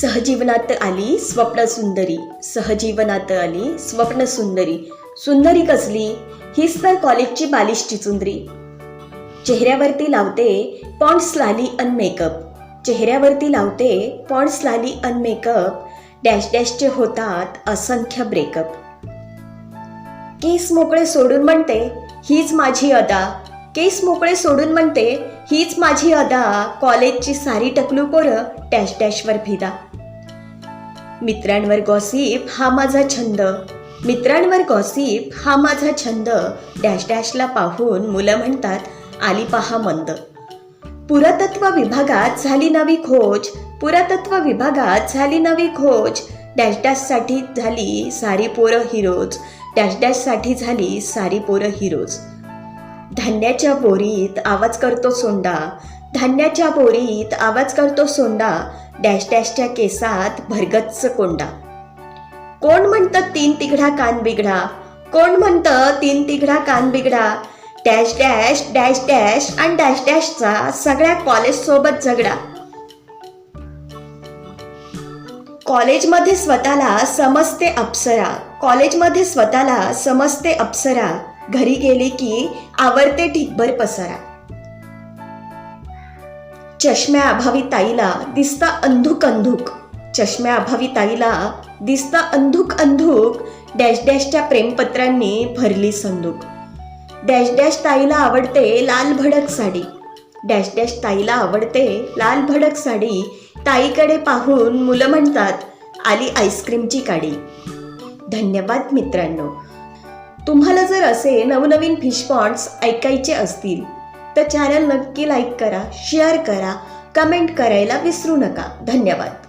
सहजीवनात आली स्वप्न सुंदरी सहजीवनात आली स्वप्न सुंदरी. सुंदरी कसली? हीच तर कॉलेजची बालिशची चुंदरी. चेहऱ्यावरती लावते पॉन्ड्स लाली अन मेकअप चेहऱ्यावरती लावते पॉन्ड्स लाली अन मेकअप डॅश डॅशचे होतात असंख्य ब्रेकअप केस मोकळे सोडून म्हणते हीच माझी अदा. केस मोकळे सोडून म्हणते हीच माझी अदा कॉलेजची सारी टकलू पोरं डॅश डॅशवर फिदा मित्रांवर गॉसिप हा माझा छंद. मित्रांवर गॉसिप हा माझा छंद. डॅश डॅशला पाहून मुलं म्हणतात आली पहा मंद. पुरातत्व विभागात झाली नवी खोज. पुरातत्व विभागात झाली नवी खोज. डॅश डॅशसाठी झाली सारी पोरं हिरोज डॅश डॅशसाठी झाली सारी पोरं हिरोज धान्याच्या बोरीत आवाज करतो सोंडा. धान्याच्या बोरीत आवाज करतो सोंडा. डॅश डॅशच्या केसात भरगच्च कोंडा. कोण म्हणतं तीन तिघडा कान बिघडा? कोण म्हणतं तीन तिघडा कान बिघडा? डॅश डॅश डॅश डॅश आणि डॅश डॅशचा सगळ्या कॉलेज सोबत झगडा. कॉलेजमध्ये स्वतःला समजते अप्सरा. कॉलेजमध्ये स्वतःला समजते अप्सरा. घरी गेले की आवडते ढिकभर पसरा. चष्म्या अभावी ताईला दिसता अंधुक अंधुक. चष्म्या अभावी ताईला दिसता अंधुक अंधुक डॅश डॅशच्या प्रेमपत्रांनी भरली संदूक. डॅश डॅश ताईला आवडते लाल भडक साडी. डॅश डॅश ताईला आवडते लाल भडक साडी. ताईकडे पाहून मुलं म्हणतात आली आईस्क्रीमची काडी. धन्यवाद मित्रांनो. तुम्हाला जर असे नवनवीन फिश पॉन्ड्स ऐकायचे असतील तर चॅनल नक्की लाईक करा शेअर करा कमेंट करायला विसरू नका. धन्यवाद.